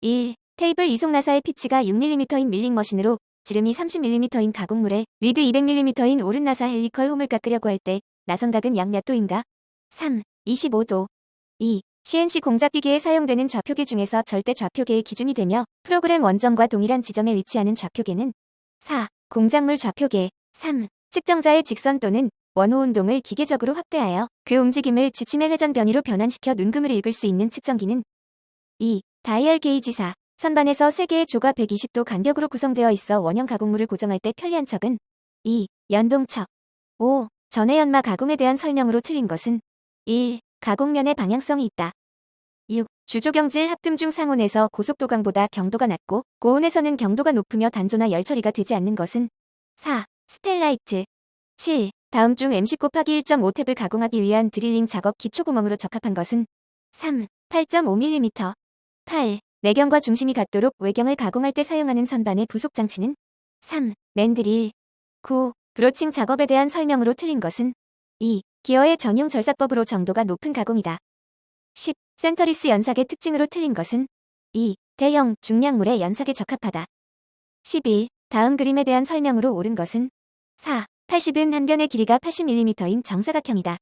1. 테이블 이송 나사의 피치가 6mm인 밀링 머신으로 지름이 30mm인 가공물에 리드 200mm인 오른 나사 헬리컬 홈을 깎으려고 할 때 나선각은 약 몇 도인가? 3. 25도 2. CNC 공작기계에 사용되는 좌표계 중에서 절대 좌표계의 기준이 되며 프로그램 원점과 동일한 지점에 위치하는 좌표계는 4. 공작물 좌표계 3. 측정자의 직선 또는 원호 운동을 기계적으로 확대하여 그 움직임을 지침의 회전 변이로 변환시켜 눈금을 읽을 수 있는 측정기는 2. 다이얼 게이지사 선반에서 3개의 조가 120도 간격으로 구성되어 있어 원형 가공물을 고정할 때 편리한 척은 2. 연동척 5. 전해 연마 가공에 대한 설명으로 틀린 것은 1. 가공면의 방향성이 있다. 6. 주조경질 합금 중 상온에서 고속도강보다 경도가 낮고 고온에서는 경도가 높으며 단조나 열 처리가 되지 않는 것은 4. 스텔라이트 7. 다음 중 MC 곱하기 1.5탭을 가공하기 위한 드릴링 작업 기초구멍으로 적합한 것은 3. 8.5mm 8. 내경과 중심이 같도록 외경을 가공할 때 사용하는 선반의 부속 장치는 3. 맨드릴 9. 브로칭 작업에 대한 설명으로 틀린 것은 2. 기어의 전용 절삭법으로 정도가 높은 가공이다. 10. 센터리스 연삭의 특징으로 틀린 것은 2. 대형, 중량물의 연삭에 적합하다. 11. 다음 그림에 대한 설명으로 옳은 것은 4. 80은 한 변의 길이가 80mm인 정사각형이다.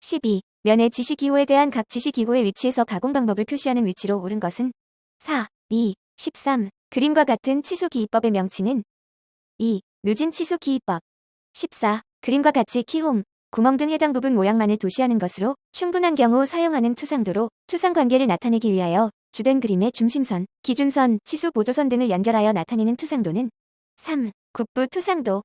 12. 면의 지시기호에 대한 각 지시기호의 위치에서 가공 방법을 표시하는 위치로 옳은 것은 4. 2. 13. 그림과 같은 치수 기입법의 명칭은 2. 누진 치수 기입법 14. 그림과 같이 키홈, 구멍 등 해당 부분 모양만을 도시하는 것으로 충분한 경우 사용하는 투상도로 투상 관계를 나타내기 위하여 주된 그림의 중심선, 기준선, 치수 보조선 등을 연결하여 나타내는 투상도는 3. 국부 투상도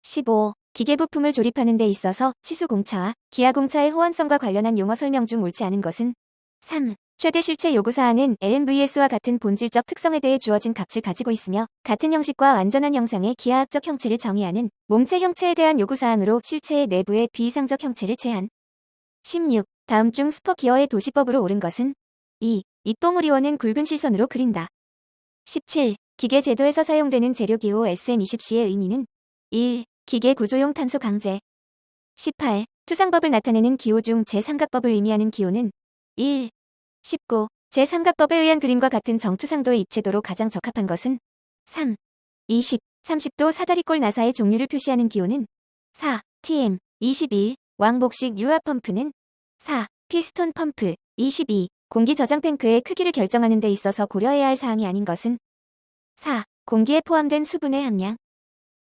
15. 기계 부품을 조립하는 데 있어서 치수공차와 기하공차의 호환성과 관련한 용어 설명 중 옳지 않은 것은 3. 최대 실체 요구사항은 AMVS와 같은 본질적 특성에 대해 주어진 값을 가지고 있으며 같은 형식과 완전한 형상의 기하학적 형체를 정의하는 몸체 형체에 대한 요구사항으로 실체의 내부의 비이상적 형체를 제한 16. 다음 중 스퍼 기어의 도시법으로 옳은 것은 2. 입봉우리원은 굵은 실선으로 그린다. 17. 기계 제도에서 사용되는 재료기호 SM20C의 의미는 1. 기계 구조용 탄소 강제 18. 투상법을 나타내는 기호 중 제3각법을 의미하는 기호는 1. 19. 제3각법에 의한 그림과 같은 정투상도의 입체도로 가장 적합한 것은 3. 20. 30도 사다리꼴 나사의 종류를 표시하는 기호는 4. TM 21. 왕복식 유압 펌프는 4. 피스톤 펌프 22. 공기 저장 탱크의 크기를 결정하는 데 있어서 고려해야 할 사항이 아닌 것은 4. 공기에 포함된 수분의 함량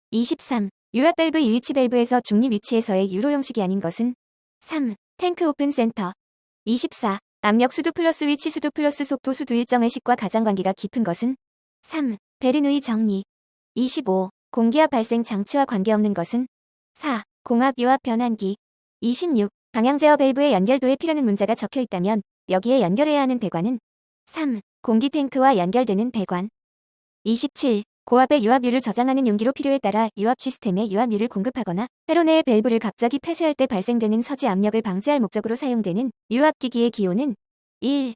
23. 유압 밸브 이위치 밸브에서 중립 위치에서의 유로 형식이 아닌 것은 3. 탱크 오픈 센터 24. 압력 수도 플러스 위치 수도 플러스 속도 수도 일정의 식과 가장 관계가 깊은 것은 3. 베르누이 정리 25. 공기압 발생 장치와 관계없는 것은 4. 공압 유압 변환기 26. 방향 제어 밸브의 연결도에 필요는 문자가 적혀 있다면 여기에 연결해야 하는 배관은 3. 공기 탱크와 연결되는 배관 27. 고압의 유압유를 저장하는 용기로 필요에 따라 유압 시스템에 유압유를 공급하거나 회로 내의 밸브를 갑자기 폐쇄할 때 발생되는 서지 압력을 방지할 목적으로 사용되는 유압기기의 기호는 1.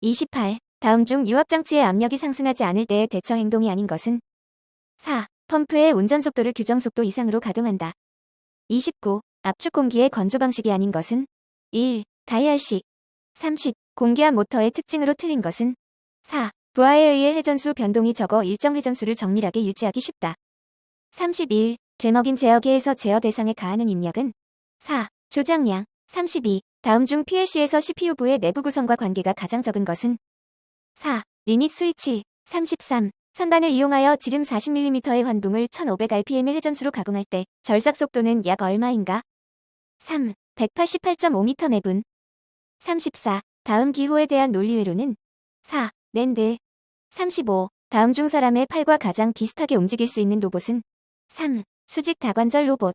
28. 다음 중 유압장치의 압력이 상승하지 않을 때의 대처 행동이 아닌 것은 4. 펌프의 운전 속도를 규정 속도 이상으로 가동한다. 29. 압축 공기의 건조 방식이 아닌 것은 1. 다이얼식 30. 공기압 모터의 특징으로 틀린 것은 4. 부하에 의해 회전수 변동이 적어 일정 회전수를 정밀하게 유지하기 쉽다. 31. 되먹인 제어계에서 제어 대상에 가하는 입력은 4. 조작량 32. 다음 중 PLC에서 CPU부의 내부 구성과 관계가 가장 적은 것은 4. 리밋 스위치 33. 선반을 이용하여 지름 40mm의 환붕을 1500rpm의 회전수로 가공할 때 절삭 속도는 약 얼마인가? 3. 188.5m 매분 34. 다음 기호에 대한 논리회로는 4. 랜드 35. 다음 중 사람의 팔과 가장 비슷하게 움직일 수 있는 로봇은 3. 수직 다관절 로봇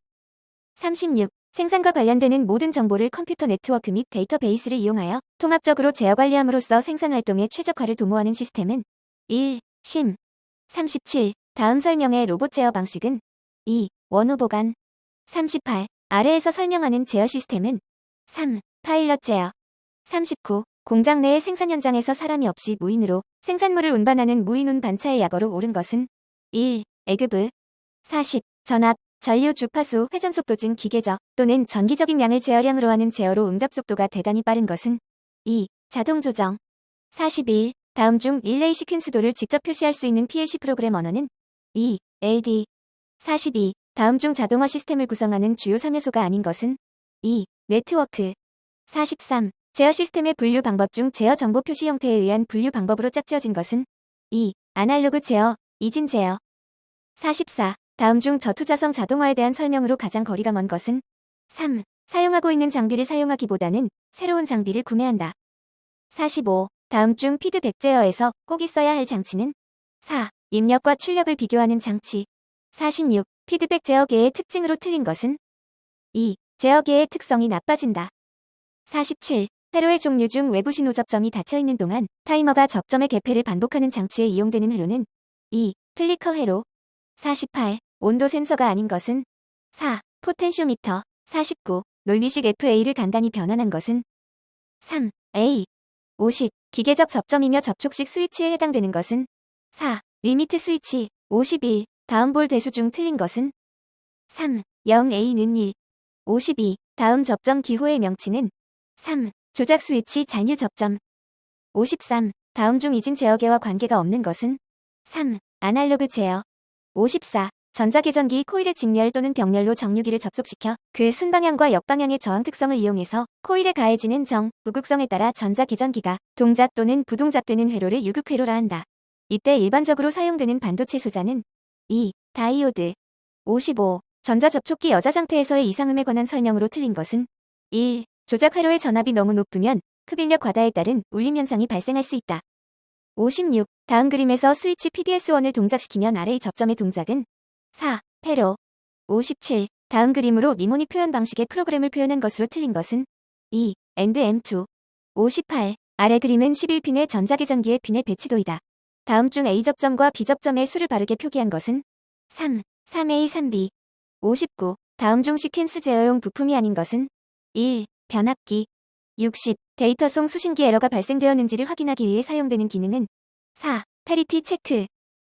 36. 생산과 관련되는 모든 정보를 컴퓨터 네트워크 및 데이터베이스를 이용하여 통합적으로 제어 관리함으로써 생산 활동의 최적화를 도모하는 시스템은 1. 심 37. 다음 설명의 로봇 제어 방식은 2. 원호 보관 38. 아래에서 설명하는 제어 시스템은 3. 파일럿 제어 39. 공장 내의 생산 현장에서 사람이 없이 무인으로 생산물을 운반하는 무인 운반차의 약어로 옳은 것은 1. 에그브 40. 전압, 전류 주파수 회전 속도 등 기계적 또는 전기적인 양을 제어량으로 하는 제어로 응답 속도가 대단히 빠른 것은 2. 자동 조정 41. 다음 중 릴레이 시퀀스도를 직접 표시할 수 있는 PLC 프로그램 언어는 2. LD 42. 다음 중 자동화 시스템을 구성하는 주요 3요소가 아닌 것은 2. 네트워크 43. 제어 시스템의 분류 방법 중 제어 정보 표시 형태에 의한 분류 방법으로 짝지어진 것은 2. 아날로그 제어, 이진 제어 44. 다음 중 저투자성 자동화에 대한 설명으로 가장 거리가 먼 것은 3. 사용하고 있는 장비를 사용하기보다는 새로운 장비를 구매한다. 45. 다음 중 피드백 제어에서 꼭 있어야 할 장치는 4. 입력과 출력을 비교하는 장치 46. 피드백 제어계의 특징으로 틀린 것은 2. 제어계의 특성이 나빠진다. 47. 회로의 종류 중 외부 신호 접점이 닫혀있는 동안 타이머가 접점의 개폐를 반복하는 장치에 이용되는 회로는 2. 클리커 회로 48. 온도 센서가 아닌 것은 4. 포텐쇼미터 49. 논리식 FA를 간단히 변환한 것은 3. A. 50. 기계적 접점이며 접촉식 스위치에 해당되는 것은 4. 리미트 스위치 51. 다음 볼 대수 중 틀린 것은 3. 0A는 1. 52. 다음 접점 기호의 명칭은 3. 조작 스위치 잔유 접점 53. 다음 중 이진 제어계와 관계가 없는 것은 3. 아날로그 제어 54. 전자계전기 코일의 직렬 또는 병렬로 정류기를 접속시켜 그 순방향과 역방향의 저항 특성을 이용해서 코일에 가해지는 정, 부극성에 따라 전자계전기가 동작 또는 부동작되는 회로를 유극회로라 한다. 이때 일반적으로 사용되는 반도체 소자는 2. 다이오드 55. 전자접촉기 여자 상태에서의 이상음에 관한 설명으로 틀린 것은 1. 조작 회로의 전압이 너무 높으면 흡인력 과다에 따른 울림 현상이 발생할 수 있다. 56. 다음 그림에서 스위치 PBS1을 동작시키면 아래의 접점의 동작은 4. 회로 57. 다음 그림으로 니모닉 표현 방식의 프로그램을 표현한 것으로 틀린 것은 2. 엔드 M2 58. 아래 그림은 11핀의 전자계전기의 핀의 배치도이다. 다음 중 A 접점과 B 접점의 수를 바르게 표기한 것은 3. 3A 3B 59. 다음 중 시퀀스 제어용 부품이 아닌 것은 1. 변압기 60. 데이터송 수신기 에러가 발생되었는지를 확인하기 위해 사용되는 기능은 4. 페리티 체크